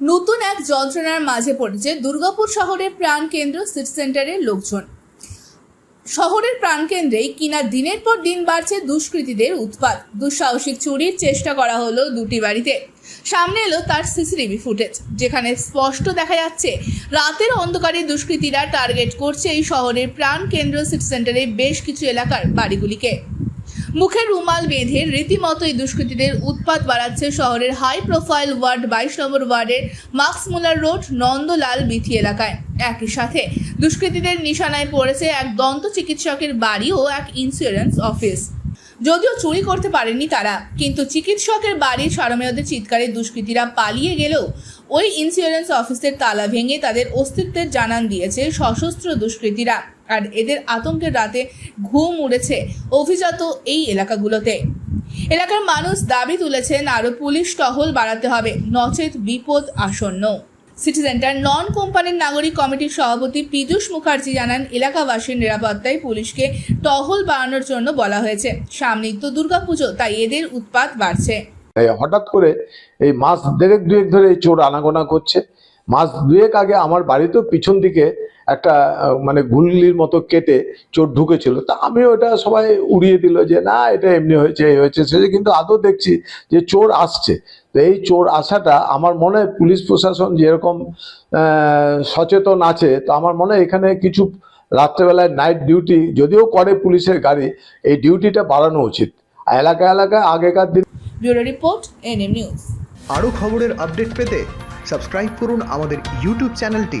নতুন এক যন্ত্রণার মাঝে পড়েছে দুর্গাপুর শহরের প্রাণকেন্দ্র সিটি সেন্টারের লোকজন। শহরের প্রাণকেন্দ্রেই কিনা দিনের পর দিন বাড়ছে দুষ্কৃতীদের উৎপাত। দুঃসাহসিক চুরির চেষ্টা করা হলো দুটি বাড়িতে। সামনে এলো তার সিসিটিভি ফুটেজ যেখানে স্পষ্ট দেখা যাচ্ছে, রাতের অন্ধকারে দুষ্কৃতীরা টার্গেট করছে এই শহরের প্রাণকেন্দ্র সিটি সেন্টারের বেশ কিছু এলাকার বাড়িগুলিকে। মুখে রুমাল বেঁধে রীতিমতো এই দুষ্কৃতীদের উৎপাত বাড়াচ্ছে শহরের হাই প্রোফাইল ওয়ার্ড বাইশ নম্বর ওয়ার্ডের মাক্সমুলার রোড, নন্দলাল বিথি এলাকায়। একই সাথে দুষ্কৃতীদের নিশানায় পড়েছে এক দন্ত চিকিৎসকের বাড়ি ও এক ইন্স্যুরেন্স অফিস যদিও চুরি করতে পারেনি তারা, কিন্তু চিকিৎসকের বাড়ির সারমেয়দের চিৎকারে দুষ্কৃতীরা পালিয়ে গেলেও ওই ইন্স্যুরেন্স অফিসের তালা ভেঙে তাদের অস্তিত্বের জানান দিয়েছে সশস্ত্র দুষ্কৃতীরা। আর এদের আতঙ্কের রাতে ঘুম উড়েছে অভিজাত এই এলাকাগুলোতে। এলাকার মানুষ দাবি তুলেছেন আরও পুলিশ টহল বাড়াতে হবে, নচেত বিপদ আসন্ন। সিটি সেন্টার নন কোম্পানির নাগরিক কমিটির সভাপতি পীযুষ মুখার্জি জানান, এলাকাবাসীর নিরাপত্তায় পুলিশকে টহল বাড়ানোর জন্য বলা হয়েছে। সামনেই তো দুর্গাপুজো, তাই এদের উৎপাত বাড়ছে। হঠাৎ করে এই মাস দেড়েক দুয়েক ধরে এই চোর আনাগোনা করছে। মাস দুয়েক আগে আমার বাড়িতেও পিছন দিকে একটা মানে গুল্লির মতো কেটে চোর ঢুকেছিল। তা আমিও এটা সবাই উড়িয়ে দিল যে না এটা এমনি হয়েছে এই হয়েছে সে কিন্তু আদৌ দেখছি যে চোর আসছে। তো এই চোর আসাটা আমার মনে হয় পুলিশ প্রশাসন যেরকম সচেতন আছে তো আমার মনে হয় এখানে কিছু রাত্রেবেলায় নাইট ডিউটি যদিও করে পুলিশের গাড়ি এই ডিউটিটা বাড়ানো উচিত। এলাকা এলাকায় আগেকার দিন ব্যুরো রিপোর্ট এনএম নিউজ। আরও খবরের আপডেট পেতে সাবস্ক্রাইব করুন আমাদের ইউটিউব চ্যানেলটি